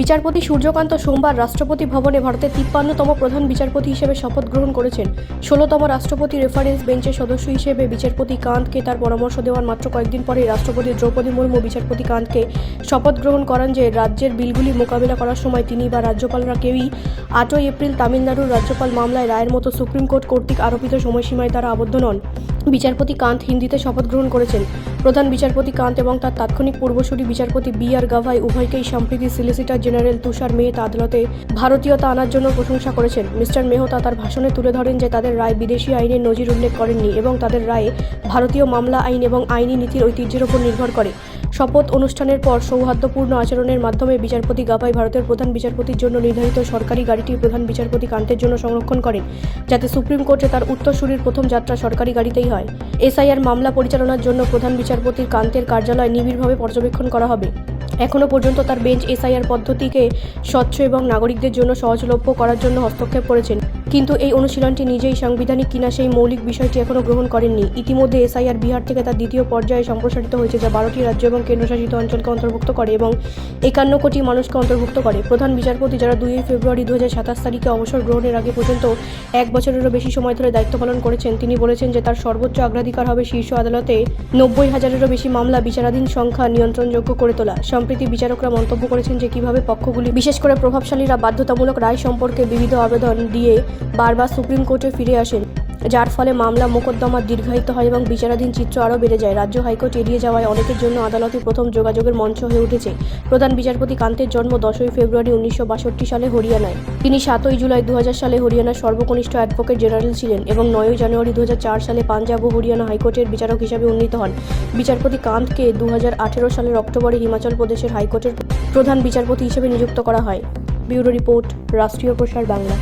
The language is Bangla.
বিচারপতি সূর্যকান্ত সোমবার রাষ্ট্রপতি ভবনে ভারতের তিপ্পান্নতম প্রধান বিচারপতি হিসেবে শপথ গ্রহণ করেছেন। ষোলোতম রাষ্ট্রপতি রেফারেন্স বেঞ্চের সদস্য হিসেবে বিচারপতি কান্তকে তার পরামর্শ দেওয়ার মাত্র কয়েকদিন পরে রাষ্ট্রপতি দ্রৌপদী মুর্মু বিচারপতি কান্তকে শপথ গ্রহণ করান যে, রাজ্যের বিলগুলি মোকাবিলা করার সময় তিনি বা রাজ্যপালরা কেউই আটই এপ্রিল তামিলনাড়ুর রাজ্যপাল মামলায় রায়ের মতো সুপ্রিম কোর্ট কর্তৃক আরোপিত সময়সীমায় তারা আবদ্ধ নন। বিচারপতি কান্ত হিন্দিতে শপথ গ্রহণ করেছেন। প্রধান বিচারপতি কান্ত এবং তার তাৎক্ষণিক পূর্বসূরি বিচারপতি বি আর গাভাই উভয়কেই সম্প্রতি সিলিসিটার জেনারেল তুষার মেহতা আদালতে ভারতীয়তা আনার জন্য প্রশংসা করেছেন। মিস্টার মেহতা তার ভাষণে তুলে ধরেন যে তাদের রায় বিদেশি আইনের নজির উল্লেখ করেননি এবং তাদের রায়ে ভারতীয় মামলা আইন এবং আইনি নীতির ঐতিহ্যের উপর নির্ভর করে। শপথ অনুষ্ঠানের পর সৌহার্দ্যপূর্ণ আচরণের মাধ্যমে বিচারপতি গাভাই ভারতের প্রধান বিচারপতির জন্য নির্ধারিত সরকারি গাড়িটি প্রধান বিচারপতি কান্তের জন্য সংরক্ষণ করেন, যাতে সুপ্রিম কোর্টে তার উত্তরসূরির প্রথম যাত্রা সরকারি গাড়িতেই হয়। এসআইআর মামলা পরিচালনার জন্য প্রধান বিচারপতির কান্তের কার্যালয় নিবিড়ভাবে পর্যবেক্ষণ করা হবে। এখনও পর্যন্ত তার বেঞ্চ এসআইআর পদ্ধতিকে স্বচ্ছ এবং নাগরিকদের জন্য সহজলভ্য করার জন্য হস্তক্ষেপ করেছেন। কিন্তু এই অনুশীলনটি নিজেই সাংবিধানিক কিনা সেই মৌলিক বিষয়টি এখনও গ্রহণ করেননি। ইতিমধ্যে এসআইআর বিহার থেকে তার দ্বিতীয় পর্যায়ে সম্প্রসারিত হয়েছে, যা বারোটি রাজ্য এবং কেন্দ্রশাসিত অঞ্চলকে অন্তর্ভুক্ত করে এবং একান্ন কোটি মানুষকে অন্তর্ভুক্ত করে। প্রধান বিচারপতি যারা দুই ফেব্রুয়ারি দু হাজার সাতাশ তারিখে অবসর গ্রহণের আগে পর্যন্ত এক বছরেরও বেশি সময় ধরে দায়িত্ব পালন করেছেন, তিনি বলেছেন যে তার সর্বোচ্চ অগ্রাধিকার হবে শীর্ষ আদালতে। নব্বই হাজারেরও বেশি মামলা বিচারাধীন সংখ্যা নিয়ন্ত্রণযোগ্য করে তোলা। সম্প্রতি বিচারকরা মন্তব্য করেছেন যে কীভাবে পক্ষগুলি, বিশেষ করে প্রভাবশালীরা, বাধ্যতামূলক রায় সম্পর্কে বিবিধ আবেদন দিয়ে বারবার সুপ্রিম কোর্টে ফিরে আসেন, যার ফলে মামলা মোকদ্দমা দীর্ঘায়িত হয় এবং বিচারাধীন চিত্র আরও বেড়ে যায়। রাজ্য হাইকোর্ট এড়িয়ে যাওয়ায় অনেকের জন্য আদালতে প্রথম যোগাযোগের মঞ্চ হয়ে উঠেছে। প্রধান বিচারপতি কান্তের জন্ম দশই ফেব্রুয়ারি উনিশশো বাষট্টি সালে হরিয়ানায়। তিনি সাতই জুলাই দু হাজার সালে হরিয়ানার সর্বকনিষ্ঠ অ্যাডভোকেট জেনারেল ছিলেন এবং নয়ই জানুয়ারি দু হাজার চার সালে পাঞ্জাব ও হরিয়ানা হাইকোর্টের বিচারক হিসাবে উন্নীত হন। বিচারপতি কান্তকে দু হাজার আঠেরো সালের অক্টোবরে হিমাচল প্রদেশের হাইকোর্টের প্রধান বিচারপতি হিসেবে নিযুক্ত করা হয়। ব্যুরো রিপোর্ট, রাষ্ট্রীয় প্রসার বাংলা।